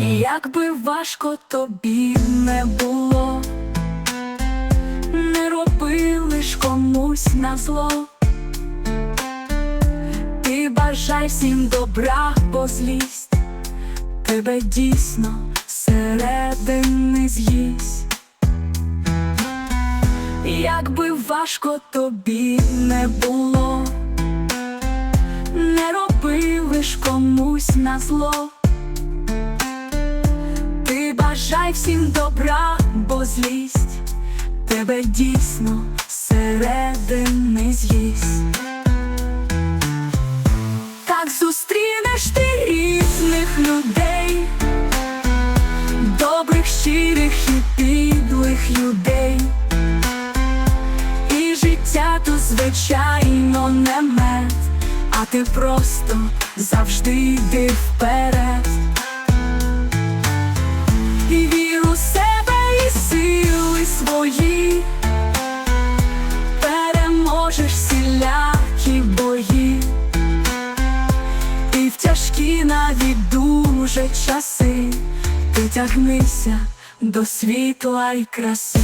І як важко тобі не було, не роби лиш комусь на зло. Ти бажай всім добра, бо злість тебе дійсно середини з'їсть. Як би важко тобі не було, не роби лиш комусь на зло. Бажай всім добра, бо злість тебе дійсно середини з'їсть. Так зустрінеш ти різних людей, добрих, щирих і підлих людей. І життя то звичайно не мед, а ти просто завжди йди вперед. Навіть дуже часи ти тягнися до світла й краси.